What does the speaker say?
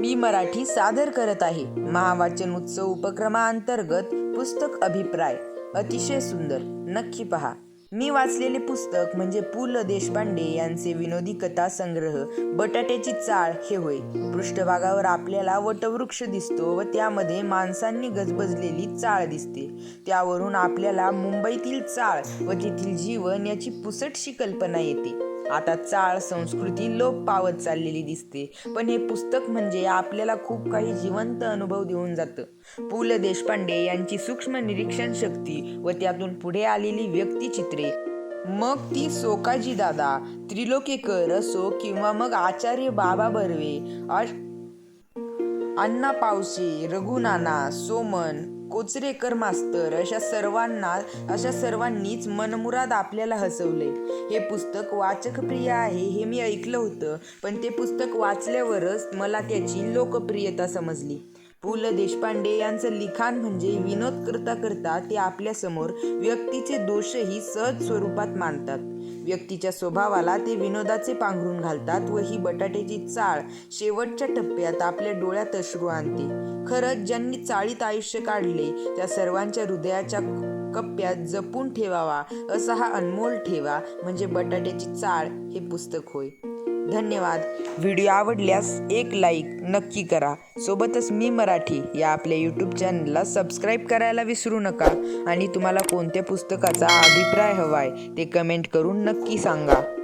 मी मराठी सादर करत आहे. महावाचन उत्सव उपक्रमाअंतर्गत पुस्तक अभिप्राय. अतिशय सुंदर. नक्की पहा. मी वाचलेले पुस्तक म्हणजे पु ल देशपांडे यांचे विनोदी कथा संग्रह बटाट्याची चाळ हे होय. पृष्ठभागावर आपल्याला वटवृक्ष दिसतो व त्यामध्ये माणसांनी गजबजलेली चाळ दिसते. त्यावरून आपल्याला मुंबईतील चाळ व तेथील जीवन याची पुसटशी कल्पना येते. आता चाळ संस्कृती लोप पावत चाललेली दिसते. पण हे पुस्तक म्हणजे आपल्याला खूप काही जिवंत अनुभव देऊन जातं. पु ल देशपांडे यांची सूक्ष्म निरीक्षण शक्ती व त्यातून पुढे आलेली व्यक्तिचित्रे. मग ती सोकाजी दादा त्रिलोकेकर असो किंवा मग आचार्य बाबा बर्वे अण्णा पावसे रघुनाना सोमन कोचरेकर मास्तर अशा सर्वांना अशा सर्वांनीच मनमुराद आपल्याला हसवले. हे पुस्तक वाचकप्रिय आहे हे मी ऐकलं होतं पण ते पुस्तक वाचल्यावरच मला त्याची लोकप्रियता समजली. पु. ल. देशपांडे यांचं लिखाण म्हणजे विनोद करता करता ते आपल्यासमोर व्यक्तीचे दोषही सहज स्वरूपात मांडतात. व्यक्तीच्या स्वभावाला ते विनोदाचे पांघरून घालतात व ही बटाट्याची चाळ शेवटच्या टप्प्यात आपल्या डोळ्यात अश्रू आणते. खरंच ज्यांनी चाळीत आयुष्य काढले त्या सर्वांच्या हृदयाच्या कप्प्यात जपून ठेवावा असा हा अनमोल ठेवा म्हणजे बटाट्याची चाळ हे पुस्तक होय. धन्यवाद. व्हिडिओ आवडल्यास एक लाईक नक्की करा. सोबतच मी मराठी या आपल्या यूट्यूब चॅनलला सबस्क्राईब करायला विसरू नका. आणि तुम्हाला कोणत्या पुस्तकाचा अभिप्राय हवा आहे ते कमेंट करून नक्की सांगा.